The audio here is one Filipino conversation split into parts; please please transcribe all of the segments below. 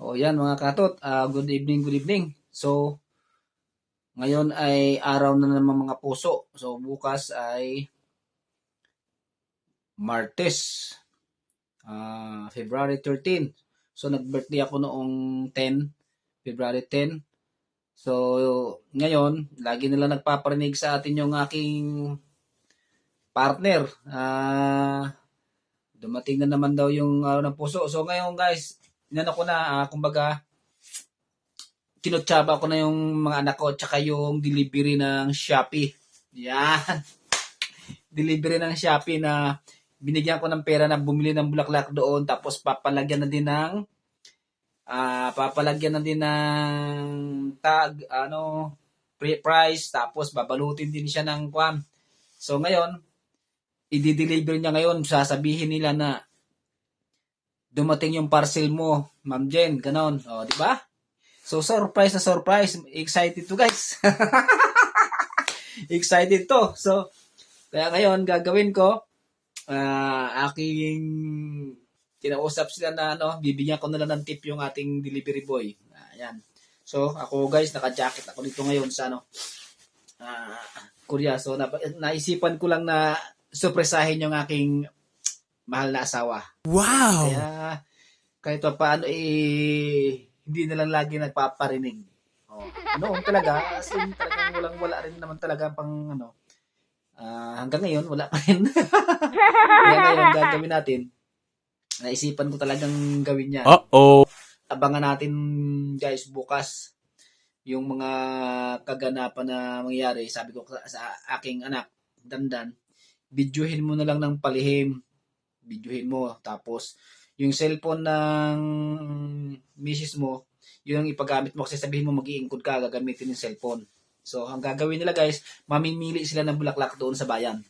O yan mga katot, ah, good evening, good evening. So, ngayon ay araw na naman mga puso. So, bukas ay Martes, ah, February 13. So, nag-birthday ako noong 10, February 10. So, ngayon, lagi nila nagpaparinig sa atin yung aking partner. Ah, dumating na naman daw yung araw ng puso. So, ngayon guys, inano ko na, ah, kumbaga, kinutsaba ko na yung mga anak ko tsaka yung delivery ng Shopee. Yan. delivery ng Shopee na binigyan ko ng pera na bumili ng bulaklak doon tapos papalagyan na din ng ah papalagyan na din ng tag ano price tapos babalutin din siya ng kwan. So ngayon, i-deliver niya ngayon, sasabihin nila na dumating yung parcel mo, Ma'am Jen, ganon. O, di ba? So, surprise na surprise. Excited to, guys. Excited to. So, kaya ngayon, gagawin ko, ah aking kinausap sila na, ano, bibigyan ko na lang ng tip yung ating delivery boy. Ayan. So, ako, guys, naka-jacket ako dito ngayon sa, ano, ah Korea. So, na, naisipan ko lang na surpresahin yung aking mahal na asawa. Wow! Kaya kahit pa paano eh hindi na lang lagi nagpaparinig. Oh. Noon talaga, as in talagang walang wala rin naman talaga pang ano. ah, hanggang ngayon wala pa rin. Kaya ngayon gagawin natin. Naisipan ko talagang gawin niya. Uh-oh. Abangan natin guys bukas yung mga kaganapan na mangyayari. Sabi ko sa, sa aking anak, Dandan, videohin mo na lang ng palihim. Videohin mo. Tapos, yung cellphone ng misis mo, yun ang ipagamit mo kasi sabihin mo mag-iingkod ka, gagamitin yung cellphone. So, ang gagawin nila guys, mamimili sila ng bulaklak doon sa bayan.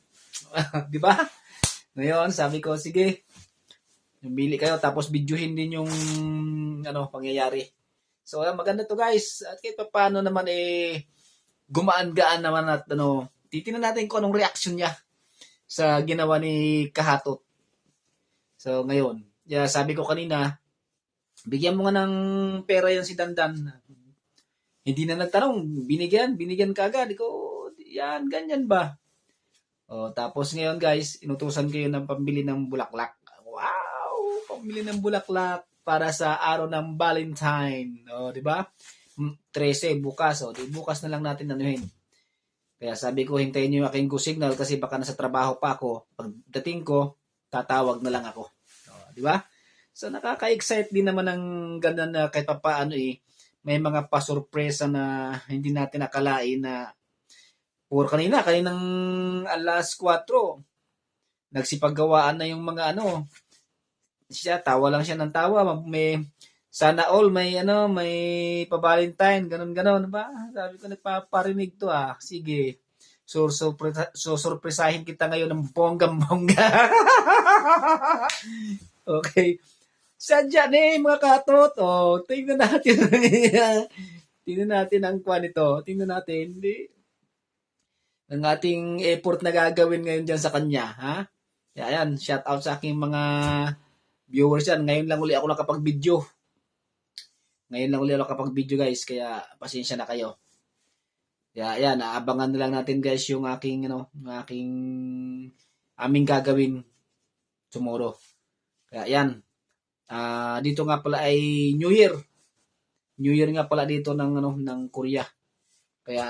Di ba? Ngayon, sabi ko, sige, bili kayo, tapos videohin din yung ano, pangyayari. So, maganda to guys. At kahit pa paano naman eh, gumaan-gaan naman at ano, titingnan natin kung anong reaction niya sa ginawa ni Kahatot. So, ngayon, yeah, sabi ko kanina, bigyan mo nga ng pera yan si Dandan. Hindi na nagtanong, binigyan, binigyan ka agad. Ikaw, yan, ganyan ba? O, tapos ngayon guys, inutusan kayo ng pambili ng bulaklak. Wow! Pambili ng bulaklak para sa araw ng Valentine. O, di ba? Mm, 13 bukas. O, di bukas na lang natin anuhin. Kaya sabi ko, hintayin niyo yung aking signal kasi baka nasa trabaho pa ako. Pagdating ko, tatawag na lang ako. O, di ba? So, nakaka-excite din naman ng ganda na kahit pa paano eh, may mga pasurpresa na hindi natin nakalain na Puro kanina, kaninang alas 4, nagsipagawaan na yung mga ano, siya, tawa lang siya ng tawa, may, sana all, may ano, may pa-valentine, ganun ganon ba? Sabi ko, nagpaparinig to ah, sige, so, so, so surpresahin kita ngayon ng bonggang-bongga. okay. Sadya na eh, mga katot. Oh, tingnan natin. tingnan natin ang kwan ito. Tingnan natin. Hindi, ang ating effort na gagawin ngayon dyan sa kanya, ha? Ayan, shout out sa aking mga viewers yan. Ngayon lang uli ako nakapag-video. Ngayon lang uli ako nakapag-video guys, kaya pasensya na kayo. Kaya ayan, aabangan na lang natin guys yung aking, ano, yung aking aming gagawin tomorrow. Kaya ayan, ah dito nga pala ay New Year. New Year nga pala dito ng, ano, ng Korea. Kaya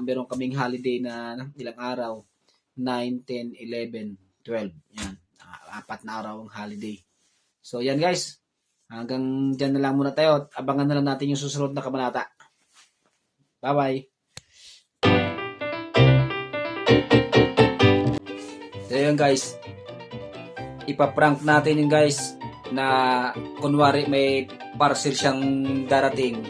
meron kaming holiday na ilang araw. 9, 10, 11, 12. Yan. Ah, Apat na araw ang holiday. So yan guys. Hanggang dyan na lang muna tayo. Abangan na lang natin yung susunod na kabanata. Bye-bye. So yun guys. Ipaprank natin yung guys na kunwari may parcel siyang darating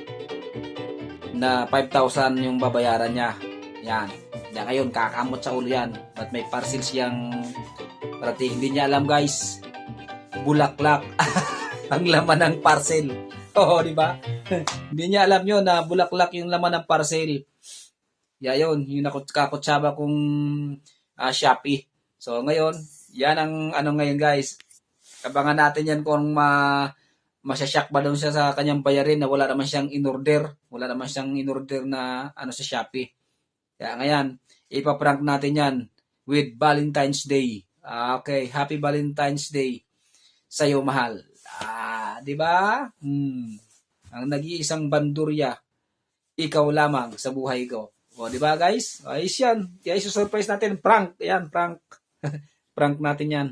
na 5,000 yung babayaran niya. Yan. Yan ngayon, kakamot sa ulo yan. At may parcel siyang parating. Hindi niya alam guys. Bulaklak. ang laman ng parcel. Oo, di ba? Hindi niya alam yun na bulaklak yung laman ng parcel. Yeah, yun. Yung nakut- kakutsaba kong ah, Shopee. So, ngayon, yan ang ano ngayon guys. Abangan natin yan kung ma masyasyak ba daw siya sa kanyang bayarin na wala naman siyang in-order. Wala naman siyang in-order na ano sa Shopee. Kaya ngayon, ipaprank natin yan with Valentine's Day. Ah, okay, Happy Valentine's Day sa iyo, mahal. Ah, di ba? Hmm. Ang nag-iisang bandurya, ikaw lamang sa buhay ko. O, di ba guys? Ayos yan. Kaya surprise natin. Prank. Yan, prank. prank natin yan.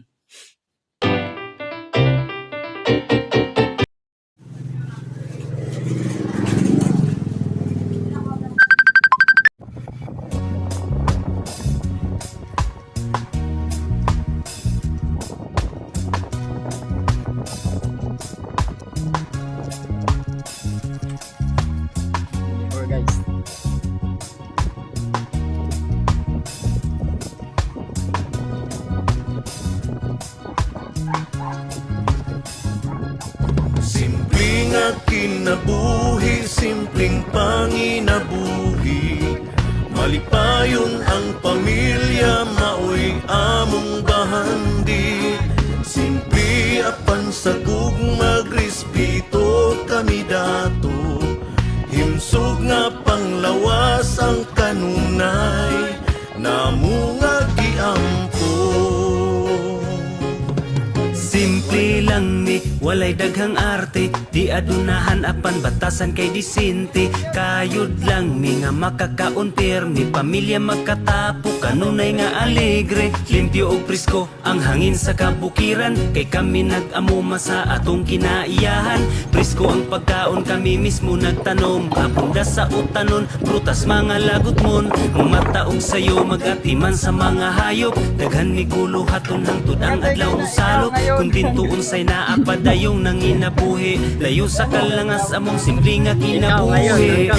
Nabuhi, simpleng panginabuhi. Malipayon ang pamilya, maoy among bahandi. Simple apan sagug magrespeto kami dato. Himsog nga panglawas walay daghang arte Di adunahan apan batasan kay disinte Kayod lang ni nga makakaon permi Pamilya magkatapo, kanunay nga alegre Limpyo og presko ang hangin sa kabukiran. Kay kami nag-amuma sa atong kinaiyahan. Presko ang pagkaon kami mismo nagtanom. Apunda sa utanon, prutas mga lagot mon Mumataog sayo magatiman sa mga hayop. Daghan ni gulo haton hangtod ang adlaw mo salok Kung tintuon say naapadayong nanginabuhi Layo sa kalangas among simple nga kinabuhi Simpleng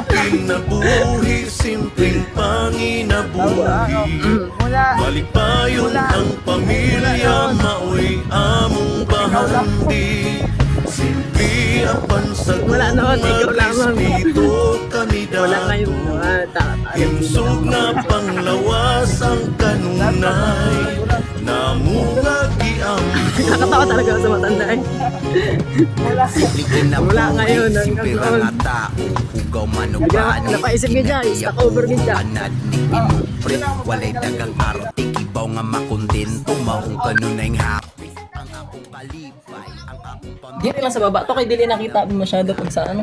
akin nabuhi, simpleng panginabuhi. Malipayon ang pamilya, maoy among bahandi. Simple apan sa Wala ikaw lamang. respeto kami dato Ah, Himsog na panglawas ang kanunay. Namunga giampo Nakakatawa talaga sa matanda eh. Wala ngayon, hanggang noon. Naga- napaisip ka dyan, stock over ka dyan. Anad ni inupre Walay dagang arte Kibaw nga makondento Maong kanunay happy Ang akong kalipay Ang akong pamilya Dito lang sa baba. To kay dili nakita masyado pag sa ano.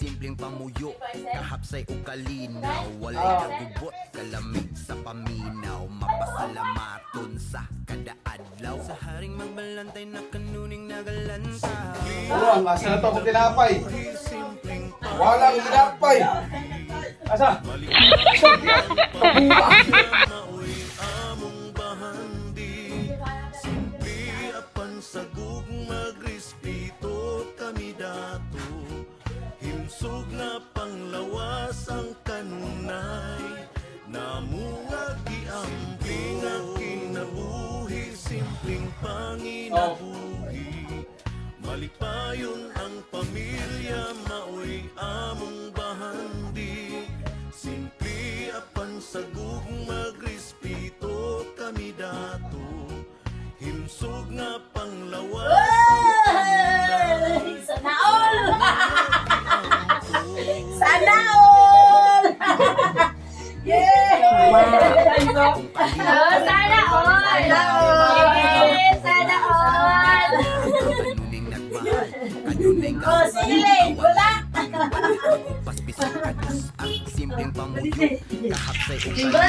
Simpleng pamuyo Kahapsay o kalinaw. Walay kagubot Kalamig sa paminaw. Mapasalamaton sa kada adlaw. Sa haring magbalantay na kanuning nagalanta Ano, ang asa na to kung tinapay. Walang tinapay. Asa? Oh, sige, wala! Paghupas bisag kanis Ang simpleng pamuyo Kahapsay o pa!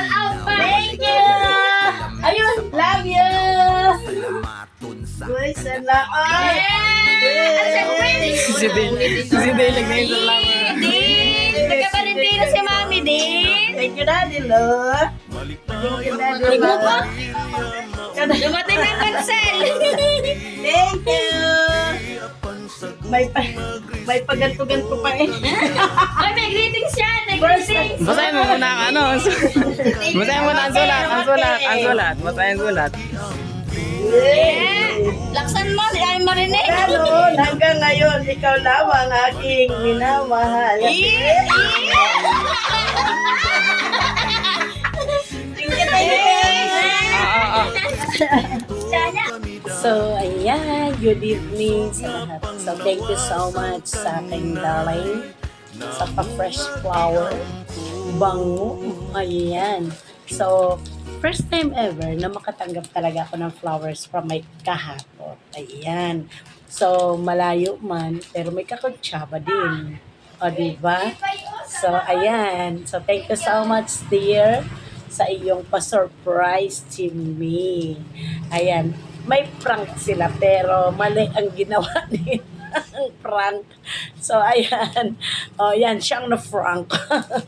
Thank you! Ayun, love you! Salamaton sa Uy, sana all! Yeah! At syempre, Si Ben. Si Ben nag-name sa lang. Din! Nagkabalintino si Mami Din! Thank you, Daddy, Lord! Malipayon Daddy, ang Lord! Dumating ng parcel! Thank you! May pa, may paganto-ganto pa eh. Ay, may greetings siya! Nag-greetings! Basahin mo muna ang ano. Basahin mo na ang sulat. Ang sulat. Ang sulat. Basahin ang sulat. Yeah! Laksan mo, si Ay Marinig! Ganon, hanggang ngayon, ikaw lamang aking minamahal. Thank you, thank So, ayan. Good evening sa lahat. So, thank you so much sa aking darling. Sa pa-fresh flower. Bango. Ayan. So, first time ever na makatanggap talaga ako ng flowers from my kahapon. Ayan. So, malayo man, pero may kakuntsaba din. O, diba? So, ayan. So, thank you so much, dear, sa iyong pa-surprise to me. Ayan. May prank sila, pero mali ang ginawa nila. Ang prank. So, ayan. O, yan. Siyang na-frank.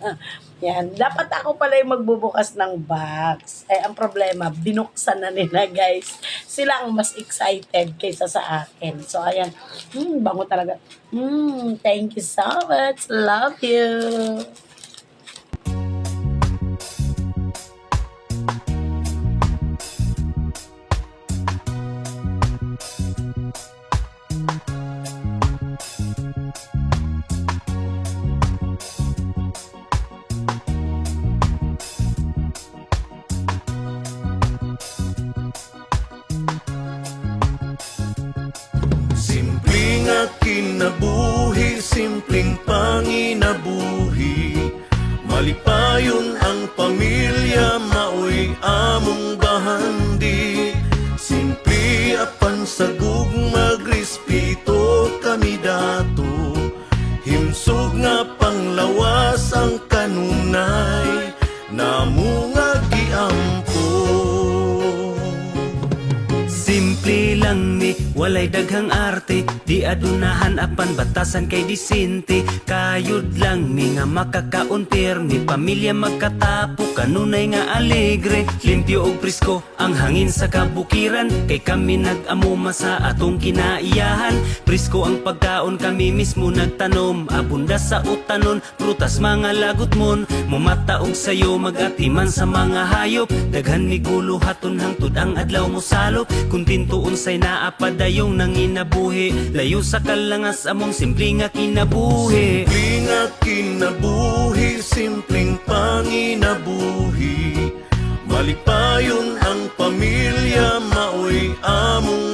yan. Dapat ako pala yung magbubukas ng box. Eh, ang problema, binuksan na nila, guys. Sila ang mas excited kaysa sa akin. So, ayan. Hmm, bango talaga. Hmm, thank you so much. Love you. Malipayon ang pamilya, maoy among bahandi walay daghang arte Di adunahan apan batasan kay disinte Kayod lang ni nga makakauntir Ni pamilya magkatapo kanunay nga alegre. Limpyo og presko ang hangin sa kabukiran Kay kami nag-amuma sa atong kinaiyahan. Presko ang pagkaon kami mismo nagtanom Abunda sa utanon, prutas mga lagot mon. Mumata og sayo magatiman sa mga hayop. Daghan ni gulo haton hangtod ang adlaw mo salop. Kung tintuon say naapadayong nanginabuhi. Layo sa kalangas among simple nga kinabuhi. Simpleng akin nabuhi, simpleng panginabuhi. Malipayon ang pamilya, maoy amo